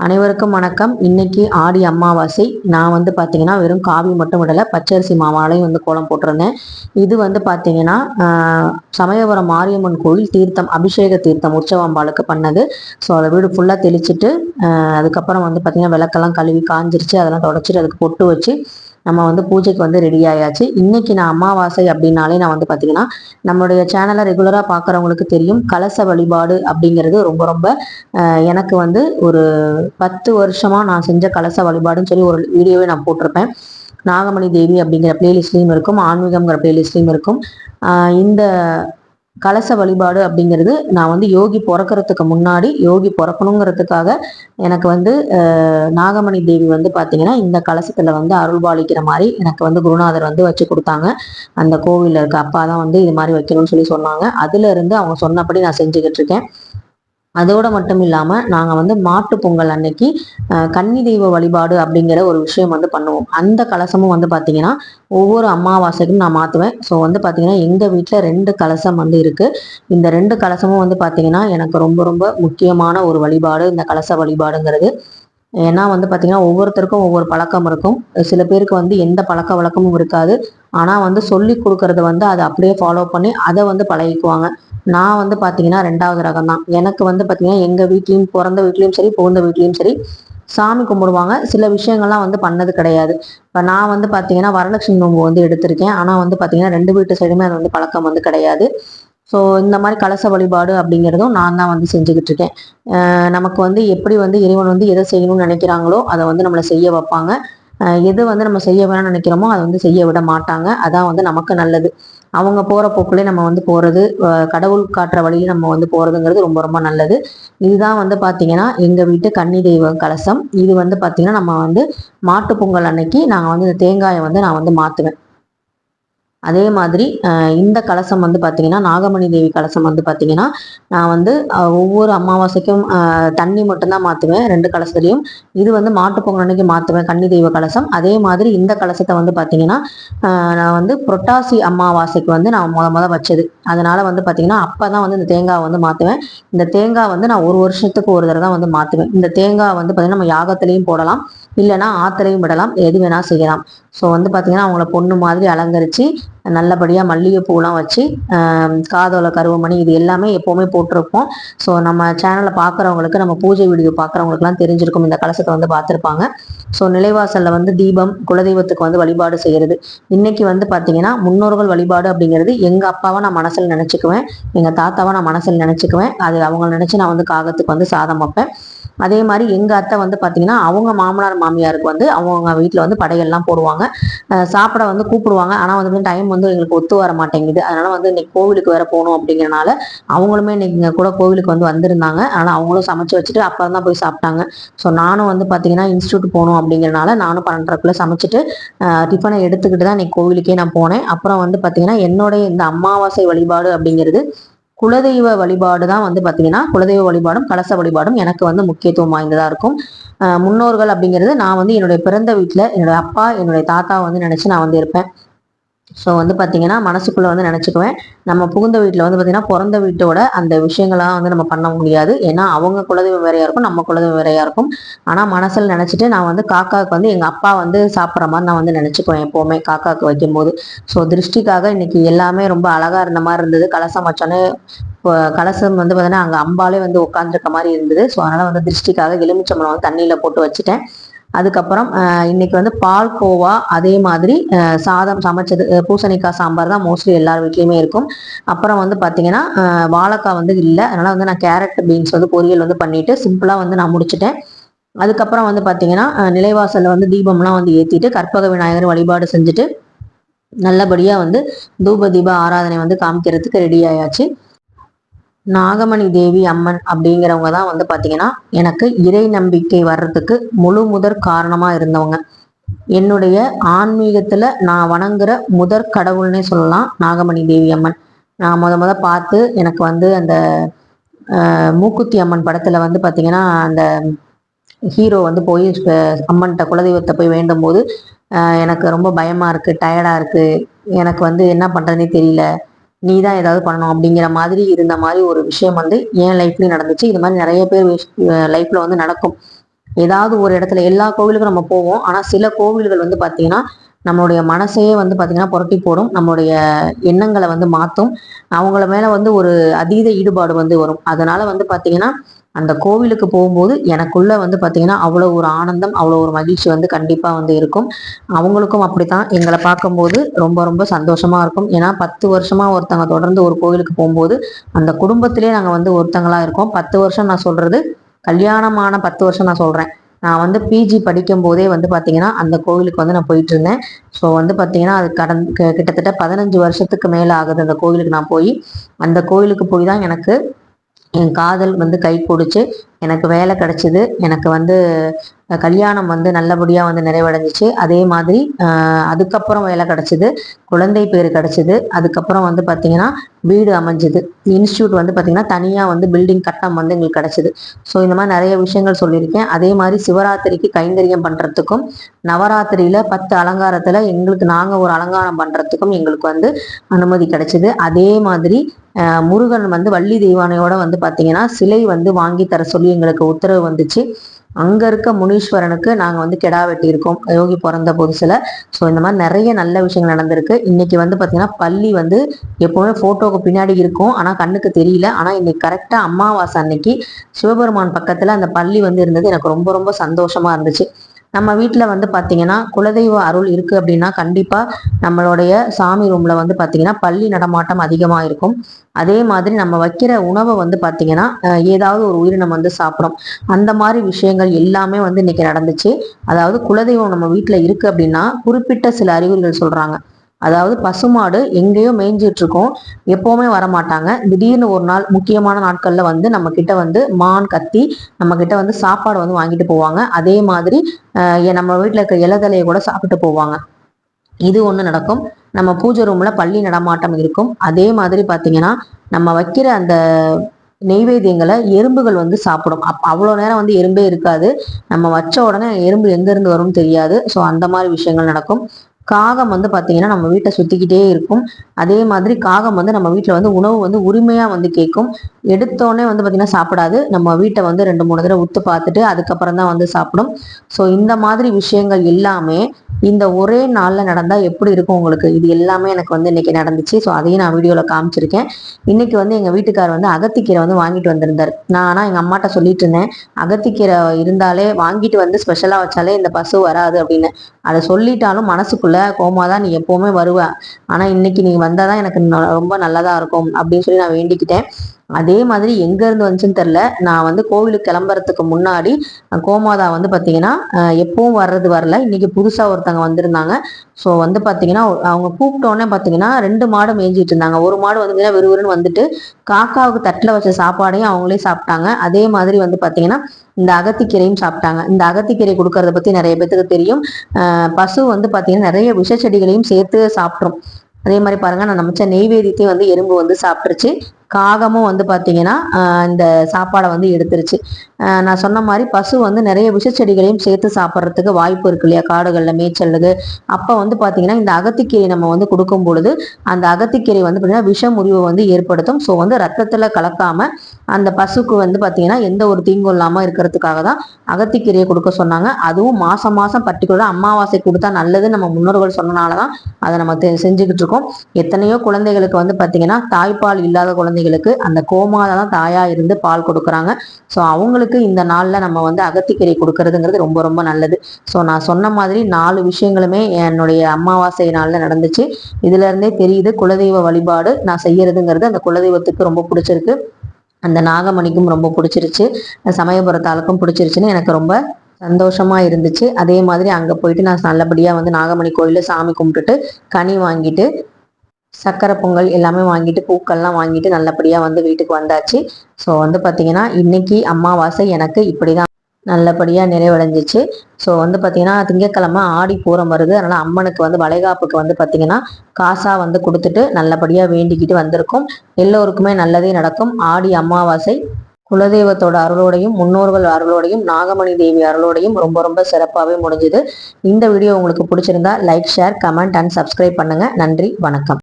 அனைவருக்கும் வணக்கம். இன்னைக்கு ஆடி அமாவாசை. நான் வந்து பார்த்தீங்கன்னா வெறும் காவி மட்டும் விடலை பச்சரிசி மாவாலையும் வந்து கோலம் போட்டிருந்தேன். இது வந்து பார்த்தீங்கன்னா சமயபுரம் மாரியம்மன் கோயில் தீர்த்தம் அபிஷேக தீர்த்தம் உற்சவம்பாளுக்கு பண்ணது. ஸோ அதை வீடு ஃபுல்லாக தெளிச்சிட்டு அதுக்கப்புறம் வந்து பார்த்தீங்கன்னா விளக்கெல்லாம் கழுவி காஞ்சிருச்சு. அதெல்லாம் தொடச்சிட்டு அதுக்கு பொட்டு வச்சு நம்ம வந்து பூஜைக்கு வந்து ரெடி ஆயாச்சு. இன்னைக்கு நான் அமாவாசை அப்படின்னாலே நான் வந்து பார்த்தீங்கன்னா நம்மளுடைய சேனலை ரெகுலராக பார்க்குறவங்களுக்கு தெரியும். கலச வழிபாடு அப்படிங்கிறது ரொம்ப ரொம்ப எனக்கு வந்து ஒரு பத்து வருஷமாக நான் செஞ்ச கலச வழிபாடுன்னு சொல்லி ஒரு வீடியோவே நான் போட்டிருப்பேன். நாகமணி தேவி அப்படிங்கிற பிளேலிஸ்ட்லேயும் இருக்கும். ஆன்மீகம்ங்கிற பிளேலிஸ்ட்லேயும் இருக்கும். இந்த கலச வழிபாடு அப்படிங்கிறது நான் வந்து யோகி பிறக்கறதுக்கு முன்னாடி யோகி பிறக்கணுங்கிறதுக்காக எனக்கு வந்து நாகமணி தேவி வந்து பார்த்தீங்கன்னா இந்த கலசத்தில் வந்து அருள்பாலிக்கிற மாதிரி எனக்கு வந்து குருநாதர் வந்து வச்சு கொடுத்தாங்க. அந்த கோவிலில் இருக்க அப்பா தான் வந்து இது மாதிரி வைக்கணும்னு சொல்லி சொன்னாங்க. அதுலேருந்து அவங்க சொன்னபடி நான் செஞ்சுக்கிட்டு இருக்கேன். அதோடு மட்டும் இல்லாமல் நாங்கள் வந்து மாட்டு பொங்கல் அன்னைக்கு கன்னி தெய்வ வழிபாடு அப்படிங்கிற ஒரு விஷயம் வந்து பண்ணுவோம். அந்த கலசமும் வந்து பார்த்திங்கன்னா ஒவ்வொரு அமாவாசைக்கும் நான் மாற்றுவேன் ஸோ வந்து பார்த்திங்கன்னா எங்கள் வீட்டில் ரெண்டு கலசம் வந்து இருக்குது இந்த ரெண்டு கலசமும் வந்து பார்த்திங்கன்னா எனக்கு ரொம்ப ரொம்ப முக்கியமான ஒரு வழிபாடு. இந்த கலச வழிபாடுங்கிறது. ஏன்னா வந்து பார்த்திங்கன்னா ஒவ்வொருத்தருக்கும் ஒவ்வொரு பழக்கம் இருக்கும். சில பேருக்கு வந்து எந்த பழக்க வழக்கமும் இருக்காது. ஆனால் வந்து சொல்லி கொடுக்கறது வந்து அதை அப்படியே ஃபாலோ பண்ணி அதை வந்து பழகிக்குவாங்க. நான் வந்து பார்த்தீங்கன்னா ரெண்டாவது ரகம் தான் எனக்கு வந்து பார்த்தீங்கன்னா எங்கள் வீட்லேயும் பிறந்த வீட்லேயும் சரி புகுந்த வீட்லேயும் சரி சாமி கும்பிடுவாங்க. சில விஷயங்கள்லாம் வந்து பண்ணது கிடையாது. இப்போ நான் வந்து பார்த்தீங்கன்னா வரலட்சுமி நோம்பு வந்து எடுத்திருக்கேன். ஆனால் வந்து பார்த்தீங்கன்னா ரெண்டு வீட்டு சைடுமே அது வந்து பழக்கம் வந்து கிடையாது. ஸோ இந்த மாதிரி கலச வழிபாடு அப்படிங்கிறதும் நான் தான் வந்து செஞ்சுக்கிட்டு இருக்கேன். நமக்கு வந்து எப்படி வந்து இறைவன் வந்து எதை செய்யணும்னு நினைக்கிறாங்களோ அதை வந்து நம்மளை செய்ய வைப்பாங்க. எது வந்து நம்ம செய்ய வேணும்னு நினைக்கிறோமோ அதை வந்து செய்ய விட மாட்டாங்க. அதான் வந்து நமக்கு நல்லது. அவங்க போகிற போக்குள்ளே நம்ம வந்து போகிறது கடவுள் காட்டுற வழியில நம்ம வந்து போகிறதுங்கிறது ரொம்ப ரொம்ப நல்லது. இதுதான் வந்து பார்த்திங்கன்னா எங்கள் வீட்டு கன்னி தெய்வ கலசம். இது வந்து பார்த்திங்கன்னா நம்ம வந்து மாட்டு பொங்கல் அன்னைக்கு நாங்கள் வந்து இந்த தேங்காயை வந்து நான் வந்து மாற்றுவேன் அதே மாதிரி இந்த கலசம் வந்து பார்த்தீங்கன்னா நாகமணி தேவி கலசம் வந்து பார்த்தீங்கன்னா நான் வந்து ஒவ்வொரு அமாவாசைக்கும் தண்ணி மட்டும்தான் மாற்றுவேன் ரெண்டு கலசத்துலையும். இது வந்து மாட்டு பொங்கல் அன்னைக்கு மாற்றுவேன் கன்னி தெய்வ கலசம். அதே மாதிரி இந்த கலசத்தை வந்து பார்த்தீங்கன்னா நான் வந்து புரட்டாசி அமாவாசைக்கு வந்து நான் முத முத வச்சது. அதனால வந்து பார்த்தீங்கன்னா அப்போ தான் வந்து இந்த தேங்காய் வந்து மாற்றுவேன் இந்த தேங்காய் வந்து நான் ஒரு வருஷத்துக்கு ஒரு தடவை தான் வந்து மாற்றுவேன் இந்த தேங்காய் வந்து பார்த்தீங்கன்னா நம்ம யாகத்திலையும் போடலாம். இல்லைன்னா ஆத்திலையும் விடலாம். எது வேணால் செய்யலாம். ஸோ வந்து பார்த்திங்கன்னா அவங்கள பொண்ணு மாதிரி அலங்கரித்து நல்லபடியாக மல்லிகைப்பூலாம் வச்சு காதோல கருவமணி இது எல்லாமே எப்போவுமே போட்டிருப்போம். ஸோ நம்ம சேனலை பார்க்குறவங்களுக்கு நம்ம பூஜை வீடியோ பார்க்குறவங்களுக்குலாம் தெரிஞ்சிருக்கும். இந்த கலசத்தை வந்து பார்த்துருப்பாங்க ஸோ நிலைவாசலில் வந்து தீபம் குலதெய்வத்துக்கு வந்து வழிபாடு செய்யறது. இன்னைக்கு வந்து பார்த்தீங்கன்னா முன்னோர்கள் வழிபாடு அப்படிங்கிறது எங்கள் அப்பாவை நான் மனசில் நினச்சிக்குவேன் எங்கள் தாத்தாவை நான் மனசில் நினச்சிக்குவேன். அது அவங்கள நினச்சி நான் வந்து காகத்துக்கு வந்து சாதம் வைப்பேன். அதே மாதிரி எங்கள் அத்தை வந்து பார்த்தீங்கன்னா அவங்க மாமனார் மாமியாருக்கு வந்து அவங்க வீட்டில் வந்து படையெல்லாம் போடுவாங்க. சாப்பிட வந்து கூப்பிடுவாங்க. ஆனால் வந்து டைம் வந்து எங்களுக்கு ஒத்து வர மாட்டேங்குது. அதனால் வந்து இன்னைக்கு கோவிலுக்கு வேற போகணும் அப்படிங்கிறனால அவங்களுமே இன்னைக்கு கூட கோவிலுக்கு வந்து வந்திருந்தாங்க. ஆனால் அவங்களும் சமைச்சு வச்சுட்டு அப்புறம் தான் போய் சாப்பிட்டாங்க. ஸோ நானும் வந்து பார்த்தீங்கன்னா இன்ஸ்டியூட் போகணும் அப்படிங்கிறனால நானும் பன்னெண்டரைக்குள்ள சமைச்சிட்டு டிஃபனை எடுத்துக்கிட்டு தான் இன்னைக்கு கோவிலுக்கே நான் போனேன். அப்புறம் வந்து பார்த்தீங்கன்னா என்னுடைய இந்த அமாவாசை வழிபாடு அப்படிங்கிறது குலதெய்வ வழிபாடு தான் வந்து பாத்தீங்கன்னா குலதெய்வ வழிபாடும் கலச வழிபாடும் எனக்கு வந்து முக்கியத்துவம் வாய்ந்ததா இருக்கும். அஹ் முன்னோர்கள் அப்படிங்கிறது நான் வந்து என்னுடைய பிறந்த வீட்டுல என்னுடைய அப்பா என்னுடைய தாத்தா வந்து நினைச்சு நான் வந்து இருப்பேன். ஸோ வந்து பார்த்தீங்கன்னா மனசுக்குள்ளே வந்து நினச்சிக்குவேன். நம்ம புகுந்த வீட்டில் வந்து பார்த்தீங்கன்னா பிறந்த வீட்டோட அந்த விஷயங்கள்லாம் வந்து நம்ம பண்ண முடியாது. ஏன்னா அவங்க குலதெய்வம் வேறையாக இருக்கும் நம்ம குலதெய்வம் வேறையாக இருக்கும். ஆனால் மனசில் நினச்சிட்டு நான் வந்து காக்காவுக்கு வந்து எங்கள் அப்பா வந்து சாப்பிட்ற மாதிரி நான் வந்து நினச்சிக்குவேன் எப்போவுமே காக்காவுக்கு வைக்கும்போது. ஸோ திருஷ்டிக்காக இன்னைக்கு எல்லாமே ரொம்ப அழகாக இருந்த மாதிரி இருந்தது. கலசம் வச்சோன்னே இப்போ கலசம் வந்து பார்த்தீங்கன்னா அங்கே அம்பாலே வந்து உட்காந்துருக்க மாதிரி இருந்தது. ஸோ அதனால் வந்து திருஷ்டிக்காக எலுமிச்சம்பழம் வந்து தண்ணியில் போட்டு வச்சுட்டேன். அதுக்கப்புறம் இன்னைக்கு வந்து பால் கோவா அதே மாதிரி சாதம் சமைச்சது பூசணிக்காய் சாம்பார் தான் மோஸ்ட்லி எல்லார் வீட்லேயுமே இருக்கும். அப்புறம் வந்து பார்த்தீங்கன்னா வாழைக்காய் வந்து இல்லை. அதனால வந்து நான் கேரட் பீன்ஸ் வந்து பொரியல் வந்து பண்ணிட்டு சிம்பிளாக வந்து நான் முடிச்சிட்டேன். அதுக்கப்புறம் வந்து பார்த்தீங்கன்னா நிலைவாசலில் வந்து தீபம்லாம் வந்து ஏற்றிட்டு கற்பக விநாயகர் வழிபாடு செஞ்சுட்டு நல்லபடியாக வந்து தூப தீப ஆராதனை வந்து காமிக்கிறதுக்கு ரெடி ஆயாச்சு. நாகமணி தேவி அம்மன் அப்படிங்கிறவங்க தான் வந்து பார்த்தீங்கன்னா எனக்கு இறை நம்பிக்கை வர்றதுக்கு முழு முதற் காரணமாக இருந்தவங்க. என்னுடைய ஆன்மீகத்தில் நான் வணங்குற முதற் கடவுள்னே சொல்லலாம் நாகமணி தேவி அம்மன். நான் முத முத பார்த்து எனக்கு வந்து அந்த மூக்குத்தி அம்மன் படத்தில் வந்து பார்த்தீங்கன்னா அந்த ஹீரோ வந்து போய் அம்மன்கிட்ட குலதெய்வத்தை போய் வேண்டும் போது எனக்கு ரொம்ப பயமாக இருக்குது டயர்டாக இருக்குது எனக்கு வந்து என்ன பண்ணுறதுனே தெரியல. நீ தான் ஏதாவது பண்ணணும் அப்படிங்கிற மாதிரி இருந்த மாதிரி ஒரு விஷயம் வந்து என் லைஃப்லேயும் நடந்துச்சு. இது மாதிரி நிறைய பேர் லைஃப்பில் வந்து நடக்கும். ஏதாவது ஒரு இடத்துல எல்லா கோவிலுக்கும் நம்ம போவோம். ஆனால் சில கோவில்கள் வந்து பார்த்தீங்கன்னா நம்மளுடைய மனசையே வந்து பார்த்திங்கன்னா புரட்டி போடும். நம்மளுடைய எண்ணங்களை வந்து மாற்றும் அவங்கள மேலே வந்து ஒரு அதீத ஈடுபாடு வந்து வரும். அதனால வந்து பார்த்திங்கன்னா அந்த கோவிலுக்கு போகும்போது எனக்குள்ள வந்து பார்த்தீங்கன்னா அவ்வளோ ஒரு ஆனந்தம் அவ்வளோ ஒரு மகிழ்ச்சி வந்து கண்டிப்பாக வந்து இருக்கும். அவங்களுக்கும் அப்படித்தான். எங்களை பார்க்கும்போது ரொம்ப ரொம்ப சந்தோஷமா இருக்கும். ஏன்னா பத்து வருஷமா ஒருத்தங்க தொடர்ந்து ஒரு கோவிலுக்கு போகும்போது அந்த குடும்பத்திலே நாங்கள் வந்து ஒருத்தங்களா இருக்கோம். பத்து வருஷம் நான் சொல்றது கல்யாணமான பத்து வருஷம் நான் சொல்றேன். நான் வந்து பிஜி படிக்கும் போதே வந்து பார்த்தீங்கன்னா அந்த கோவிலுக்கு வந்து நான் போயிட்டு இருந்தேன் ஸோ வந்து பார்த்தீங்கன்னா அது கடந் கிட்டத்தட்ட பதினஞ்சு வருஷத்துக்கு மேலே ஆகுது அந்த கோவிலுக்கு நான் போய். அந்த கோவிலுக்கு போய் தான் எனக்கு என் காதல் வந்து கை கொடுத்து எனக்கு வேலை கிடைச்சிது. எனக்கு வந்து கல்யாணம் வந்து நல்லபடியாக வந்து நிறைவடைஞ்சிச்சு. அதே மாதிரி அதுக்கப்புறம் வேலை கிடச்சிது. குழந்தை பேர் கிடச்சிது. அதுக்கப்புறம் வந்து பார்த்திங்கன்னா வீடு அமைஞ்சுது. இன்ஸ்டியூட் வந்து பார்த்திங்கன்னா தனியாக வந்து பில்டிங் கட்டம் வந்து எங்களுக்கு கிடச்சிது. ஸோ இந்த மாதிரி நிறைய விஷயங்கள் சொல்லியிருக்கேன். அதே மாதிரி சிவராத்திரிக்கு கைங்கரியம் பண்ணுறதுக்கும் நவராத்திரியில் பத்து அலங்காரத்தில் எங்களுக்கு நாங்கள் ஒரு அலங்காரம் பண்ணுறதுக்கும் எங்களுக்கு வந்து அனுமதி கிடைச்சிது. அதே மாதிரி முருகன் வந்து வள்ளி தெய்வானையோட வந்து பார்த்திங்கன்னா சிலை வந்து வாங்கி தர சொல்லி எங்களுக்கு உத்தரவு வந்துச்சு. அங்க இருக்க முனீஸ்வரனுக்கு நாங்கள் வந்து கெடா வெட்டியிருக்கோம். யோகி பிறந்த புதுசுல ஸோ இந்த மாதிரி நிறைய நல்ல விஷயங்கள் நடந்திருக்கு. இன்னைக்கு வந்து பார்த்தீங்கன்னா பள்ளி வந்து எப்பவுமே ஃபோட்டோவுக்கு பின்னாடி இருக்கும். ஆனால் கண்ணுக்கு தெரியல. ஆனால் இன்னைக்கு கரெக்டாக அமாவாசை அன்னைக்கு சிவபெருமான் பக்கத்தில் அந்த பள்ளி வந்து இருந்தது. எனக்கு ரொம்ப ரொம்ப சந்தோஷமா இருந்துச்சு. நம்ம வீட்டில் வந்து பார்த்தீங்கன்னா குலதெய்வ அருள் இருக்குது அப்படின்னா கண்டிப்பாக நம்மளுடைய சாமி ரூமில் வந்து பார்த்தீங்கன்னா பள்ளி நடமாட்டம் அதிகமாக இருக்கும். அதே மாதிரி நம்ம வைக்கிற உணவை வந்து பார்த்தீங்கன்னா ஏதாவது ஒரு உயிரினம் வந்து சாப்பிடும். அந்த மாதிரி விஷயங்கள் எல்லாமே வந்து இன்னைக்கு நடந்துச்சு. அதாவது குலதெய்வம் நம்ம வீட்டில் இருக்குது அப்படின்னா குறிப்பிட்ட சில அறிகுறிகள் சொல்கிறாங்க அதாவது பசுமாடு எங்கேயோ மேய்ஞ்சிட்டு இருக்கோம் எப்பவுமே வரமாட்டாங்க. திடீர்னு ஒரு நாள் முக்கியமான நாட்கள்ல வந்து நம்ம கிட்ட வந்து மான் கத்தி நம்ம கிட்ட வந்து சாப்பாடு வந்து வாங்கிட்டு போவாங்க. அதே மாதிரி நம்ம வீட்டில் இருக்கிற இலதலையை கூட சாப்பிட்டு போவாங்க. இது ஒன்று நடக்கும். நம்ம பூஜை ரூம்ல பள்ளி நடமாட்டம் இருக்கும். அதே மாதிரி பார்த்தீங்கன்னா நம்ம வைக்கிற அந்த நெய்வேத்தியங்களை எறும்புகள் வந்து சாப்பிடும். அப் அவ்வளோ நேரம் வந்து எறும்பே இருக்காது. நம்ம வச்ச உடனே எறும்பு எங்கேருந்து வரும்னு தெரியாது. ஸோ அந்த மாதிரி விஷயங்கள் நடக்கும். காகம் வந்து பார்த்தீங்கன்னா நம்ம வீட்டை சுற்றிக்கிட்டே இருக்கும். அதே மாதிரி காகம் வந்து நம்ம வீட்டில் வந்து உணவு வந்து உரிமையாக வந்து கேட்கும் எடுத்தோடனே வந்து பார்த்திங்கன்னா சாப்பிடாது. நம்ம வீட்டை வந்து ரெண்டு மூணு தடவை உத்து பார்த்துட்டு அதுக்கப்புறம் தான் வந்து சாப்பிடும். ஸோ இந்த மாதிரி விஷயங்கள் எல்லாமே இந்த ஒரே நாளில் நடந்தால் எப்படி இருக்கும் உங்களுக்கு? இது எல்லாமே எனக்கு வந்து இன்றைக்கி நடந்துச்சு. ஸோ அதையும் நான் வீடியோவில் காமிச்சிருக்கேன். இன்னைக்கு வந்து எங்கள் வீட்டுக்கார் வந்து அகத்திக்கீரை வந்து வாங்கிட்டு வந்திருந்தார். நான் ஆனால் எங்கள் அம்மாட்ட சொல்லிட்டு இருந்தேன். அகத்திக்கீரை இருந்தாலே வாங்கிட்டு வந்து ஸ்பெஷலாக வச்சாலே இந்த பசு வராது அப்படின்னு. அதை சொல்லிட்டாலும் மனசுக்குள்ள கோமா தான் நீ எப்போவுமே வருவ. ஆனால் இன்னைக்கு நீ வந்தால் தான் எனக்கு ரொம்ப நல்லதாக இருக்கும் அப்படின்னு சொல்லி நான் வேண்டிக்கிட்டேன். அதே மாதிரி எங்க இருந்து வந்துச்சுன்னு தெரில நான் வந்து கோவிலுக்கு கிளம்புறதுக்கு முன்னாடி கோமாதா வந்து பார்த்தீங்கன்னா எப்பவும் வர்றது வரல. இன்னைக்கு புதுசாக ஒருத்தவங்க வந்திருந்தாங்க. ஸோ வந்து பார்த்தீங்கன்னா அவங்க கூப்பிட்டோன்னே பார்த்தீங்கன்னா ரெண்டு மாடு மேய்ஞ்சிட்டு இருந்தாங்க. ஒரு மாடு வந்து விறுவிறுன்னு வந்துட்டு காக்காவுக்கு தட்டில் வச்ச சாப்பாடையும் அவங்களே சாப்பிட்டாங்க. அதே மாதிரி வந்து பார்த்தீங்கன்னா இந்த அகத்திக்கீரையும் சாப்பிட்டாங்க. இந்த அகத்திக்கீரை கொடுக்கறத பற்றி நிறைய பேத்துக்கு தெரியும். பசு வந்து பார்த்தீங்கன்னா நிறைய விஷ செடிகளையும் சேர்த்து சாப்பிட்ரும். அதே மாதிரி பாருங்க நான் நமச்ச நெய்வேதியத்தையும் வந்து எறும்பு வந்து சாப்பிட்டுருச்சு. காகமும் வந்து பார்த்தீங்கன்னா இந்த சாப்பாடை வந்து எடுத்துருச்சு. நான் சொன்ன மாதிரி பசு வந்து நிறைய விஷச்செடிகளையும் சேர்த்து சாப்பிட்றதுக்கு வாய்ப்பு இருக்கு இல்லையா? காடுகளில் மேய்ச்சலுது அப்போ வந்து பார்த்தீங்கன்னா இந்த அகத்திக்கீரை நம்ம வந்து கொடுக்கும் பொழுது அந்த அகத்திக்கீரை வந்து பார்த்தீங்கன்னா விஷ முறிவை வந்து ஏற்படுத்தும். ஸோ வந்து ரத்தத்தில் கலக்காமல் அந்த பசுக்கு வந்து பார்த்தீங்கன்னா எந்த ஒரு தீங்கும் இல்லாமல் இருக்கிறதுக்காக தான் அகத்திக்கீரையை கொடுக்க சொன்னாங்க. அதுவும் மாதம் மாதம் பர்டிகுலராக அமாவாசை கொடுத்தா நல்லதுன்னு நம்ம முன்னோர்கள் சொன்னனால தான் அதை நம்ம செஞ்சுக்கிட்டு இருக்கோம். எத்தனையோ குழந்தைகளுக்கு வந்து பார்த்தீங்கன்னா தாய்ப்பால் இல்லாத குழந்தைகளுக்கு அந்த கோமாத தான் தாயாக இருந்து பால் கொடுக்குறாங்க. ஸோ அவங்களுக்கு இந்த நாளில் நம்ம வந்து அகத்திக்கீரை கொடுக்கறதுங்கிறது ரொம்ப ரொம்ப நல்லது. ஸோ நான் சொன்ன மாதிரி நாலு விஷயங்களுமே என்னுடைய அமாவாசை நாளில் நடந்துச்சு. இதுலேருந்தே தெரியுது குலதெய்வ வழிபாடு நான் செய்யறதுங்கிறது அந்த குலதெய்வத்துக்கு ரொம்ப பிடிச்சிருக்கு. அந்த நாகமணிக்கும் ரொம்ப பிடிச்சிருச்சு. சமயபுரத்தாளுக்கும் பிடிச்சிருச்சுன்னு எனக்கு ரொம்ப சந்தோஷமா இருந்துச்சு. அதே மாதிரி அங்கே போயிட்டு நான் நல்லபடியாக வந்து நாகமணி கோயிலில் சாமி கும்பிட்டுட்டு கனி வாங்கிட்டு சக்கரை பொங்கல் எல்லாமே வாங்கிட்டு பூக்கள்லாம் வாங்கிட்டு நல்லபடியாக வந்து வீட்டுக்கு வந்தாச்சு. ஸோ வந்து பார்த்தீங்கன்னா இன்னைக்கு அமாவாசை எனக்கு இப்படி தான் நல்லபடியாக நிறைவடைஞ்சிச்சு. ஸோ வந்து பார்த்திங்கன்னா திங்கக்கிழமை ஆடி பூரம் வருது. அதனால் அம்மனுக்கு வந்து வளைகாப்புக்கு வந்து பார்த்திங்கன்னா காசாக வந்து கொடுத்துட்டு நல்லபடியாக வேண்டிக்கிட்டு வந்திருக்கும். எல்லோருக்குமே நல்லதே நடக்கும். ஆடி அமாவாசை குலதெய்வத்தோட அருளோடையும் முன்னோர்கள் அருளோடையும் நாகமணி தேவி அருளோடையும் ரொம்ப ரொம்ப சிறப்பாகவே முடிஞ்சுது. இந்த வீடியோ உங்களுக்கு பிடிச்சிருந்தா like share comment and subscribe பண்ணுங்கள் நன்றி வணக்கம்.